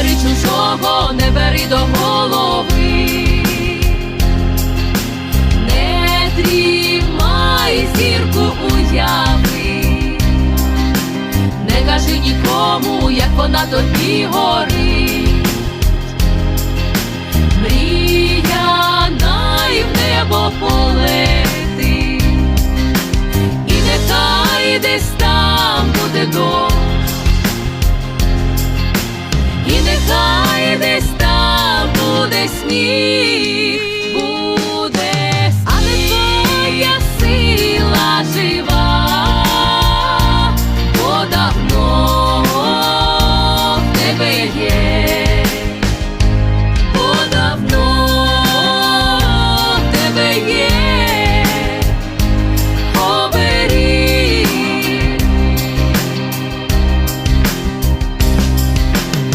бери чужого, не бери до голови, не тримай зірку уяви, не кажи нікому, як вона тобі горить. need.